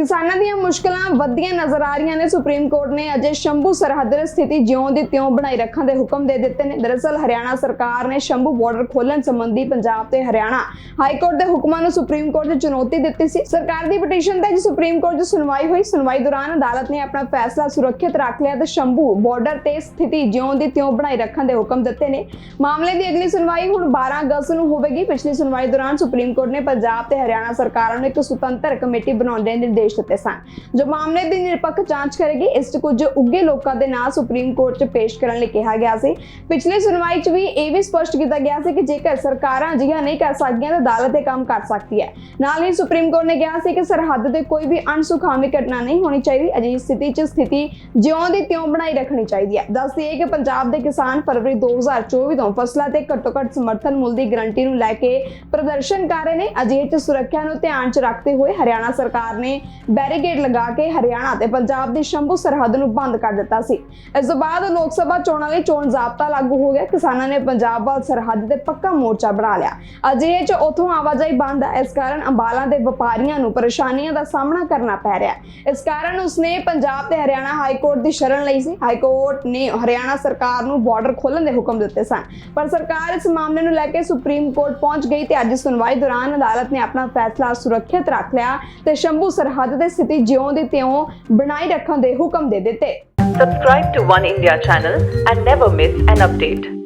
ਕਿਸਾਨਾਂ ਦੀਆਂ ਮੁਸ਼ਕਲਾਂ ਵੱਧਦੀਆਂ ਨਜ਼ਰ ਆ ਰਹੀਆਂ ਨੇ। ਸੁਪਰੀਮ ਕੋਰਟ ਨੇ ਅਜੇ ਸ਼ੰਭੂ ਸਰਹੱਦ ਦੀ ਸਥਿਤੀ ਜਿਉਂ ਦੀ ਤਿਉਂ ਬਣਾਈ ਰੱਖਣ ਦੇ ਹੁਕਮ ਦੇ ਦਿੱਤੇ ਨੇ। ਦਰਅਸਲ ਹਰਿਆਣਾ ਸਰਕਾਰ ਨੇ ਸ਼ੰਭੂ ਬਾਰਡਰ ਖੋਲਣ ਸੰਬੰਧੀ ਪੰਜਾਬ ਤੇ ਹਰਿਆਣਾ ਹਾਈ ਕੋਰਟ ਦੇ ਹੁਕਮਾਂ ਨੂੰ ਸੁਪਰੀਮ ਕੋਰਟ 'ਚ ਚੁਣੌਤੀ ਦਿੱਤੀ ਸੀ। ਸਰਕਾਰ ਦੀ ਪਟੀਸ਼ਨ ਤੇ ਅੱਜ ਸੁਪਰੀਮ ਕੋਰਟ 'ਚ ਸੁਣਵਾਈ ਹੋਈ। ਸੁਣਵਾਈ ਦੌਰਾਨ ਅਦਾਲਤ ਨੇ ਆਪਣਾ ਫੈਸਲਾ ਸੁਰੱਖਿਅਤ ਰੱਖ ਲਿਆ ਤੇ ਸ਼ੰਭੂ ਬਾਰਡਰ ਤੇ ਸਥਿਤੀ ਜਿਉਂ ਦੀ ਤਿਉਂ ਬਣਾਈ ਰੱਖਣ ਦੇ ਹੁਕਮ ਦਿੱਤੇ ਨੇ। ਮਾਮਲੇ ਦੀ ਅਗਲੀ ਸੁਣਵਾਈ ਹੁਣ 12 ਅਗਸਤ ਨੂੰ ਹੋਵੇਗੀ। ਪਿਛਲੀ ਸੁਣਵਾਈ ਦੌਰਾਨ ਸੁਪਰੀਮ ਕੋਰਟ ਨੇ ਪੰਜਾਬ ਤੇ ਹਰਿਆਣਾ ਸਰਕਾਰਾਂ ਨੂੰ ਇੱਕ ਸੁਤੰਤਰ ਕਮੇਟੀ ਬਣਾਉਣ ਦੇ ਨਿਰਦੇਸ਼ ਦਿੱਤੇ ਸਨ। ਜੋ ਮਾਮਲੇ ਦੀ ਨਿਰਪੱਖ ਜਾਂਚ ਕਰੇਗੀ, ਇਸ 'ਚ ਕੁਝ ਉੱਗੇ ਲੋਕਾਂ ਦੇ ਨਾਂ ਸੁਪਰੀਮ ਕੋਰਟ 'ਚ ਪੇਸ਼ ਕਰਨ ਲਈ ਕਿਹਾ ਗਿਆ ਸੀ। ਪਿਛਲੀ ਸੁਣਵਾਈ 'ਚ ਵੀ ਇਹ ਵੀ ਸਪਸ਼ਟ ਕੀਤਾ ਗਿਆ ਸੀ ਕਿ ਜੇਕਰ ਸਰਕਾਰਾਂ ਅਜਿਹਾ ਨਹੀਂ ਕਰ ਸਕਦੀਆਂ, ਤਾਂ ਅਦਾਲਤ ਇਹ ਕੰਮ ਕਰ ਸਕਦੀ ਹੈ। ਨਾਲ ਹੀ ਸੁਪਰੀਮ ਕੋਰਟ ਨੇ ਕਿਹਾ ਸੀ ਕਿ ਸਰਹੱਦ ਤੇ ਕੋਈ ਵੀ ਅਣਸੁਖਾਵੀ ਘਟਨਾ ਨਹੀਂ ਹੋਣੀ ਚਾਹੀਦੀ। ਅਜਿਹੀ ਸਥਿਤੀ 'ਚ ਸਥਿਤੀ ਜਿਉਂ ਦੀ ਤਿਉਂ ਬਣਾਈ ਰੱਖਣੀ ਚਾਹੀਦੀ ਹੈ। ਦੱਸ ਦਈਏ ਕਿ ਪੰਜਾਬ ਦੇ ਕਿਸਾਨ ਫਰਵਰੀ 2024 ਤੋਂ ਫਸਲਾਂ ਤੇ ਘੱਟੋ ਘੱਟ ਸਮਰਥਨ ਮੁੱਲ ਦੀ ਗਰੰਟੀ ਨੂੰ ਲੈ ਕੇ ਪ੍ਰਦਰਸ਼ਨ ਕਰ ਰਹੇ ਨੇ। ਅਜਿਹੇ 'ਚ ਸੁਰੱਖਿਆ ਨੂੰ ਧਿਆਨ 'ਚ ਰੱਖਦੇ ਹੋਏ ਹਰਿਆਣਾ ਸਰਕਾਰ ਨੇ ਬੈਰੀਗੇਡ ਲਗਾ ਕੇ ਹਰਿਆਣਾ ਤੇ ਪੰਜਾਬ ਦੀ ਸ਼ੰਭੂ ਸਰਹੱਦ ਨੂੰ ਬੰਦ ਕਰ ਦਿੱਤਾ ਸੀ। ਇਸ ਤੋਂ ਬਾਅਦ ਲੋਕ ਸਭਾ ਚੋਣਾਂ ਲਈ ਚੋਣ ਜ਼ਾਬਤਾ ਲਾਗੂ ਹੋ ਗਿਆ। ਕਿਸਾਨਾਂ ਨੇ ਪੰਜਾਬ ਵੱਲ ਸਰਹੱਦ ਤੇ ਪੱਕਾ ਮੋਰਚਾ ਬਣਾ ਲਿਆ। ਅਜਿਹੇ 'ਚ ਉਥੋਂ ਆਵਾਜਾਈ ਬੰਦ ਹੈ ਇਸ ਕਾਰਨ ਅੰਬਾਲਾ ਦੇ ਵਪਾਰੀਆਂ ਨੂੰ ਪਰੇਸ਼ਾਨੀਆਂ ਦਾ ਸਾਹਮਣਾ ਕਰਨਾ ਪੈ ਰਿਹਾ ਹੈ। ਇਸ ਕਾਰਨ ਉਸਨੇ ਪੰਜਾਬ ਤੇ ਹਰਿਆਣਾ ਹਾਈ ਕੋਰਟ ਦੀ ਸ਼ਰਨ ਲਈ ਸੀ। ਹਾਈ ਕੋਰਟ ਨੇ ਹਰਿਆਣਾ ਸਰਕਾਰ ਨੂੰ ਬਾਰਡਰ ਖੋਲਣ ਦੇ ਹੁਕਮ ਦਿੱਤੇ ਸਨ। ਪਰ ਸਰਕਾਰ ਇਸ ਮਾਮਲੇ ਨੂੰ ਲੈ ਕੇ ਸੁਪਰੀਮ ਕੋਰਟ ਪਹੁੰਚ ਗਈ ਤੇ ਅੱਜ ਸੁਣਵਾਈ ਦੌਰਾਨ ਅਦਾਲਤ ਨੇ ਆਪਣਾ ਫੈਸਲਾ ਸੁਰੱਖਿਅਤ ਰੱਖ ਲਿਆ ਤੇ ਸ਼ੰਭੂ ਸਰਹੱਦ ਦੀ ਸਥਿਤੀ ਜਿਉਂ ਦੀ ਤਿਉਂ ਬਣਾਈ ਰੱਖਣ ਦੇ ਹੁਕਮ ਦੇ ਦਿੱਤੇ Subscribe to One India channel and never miss an update.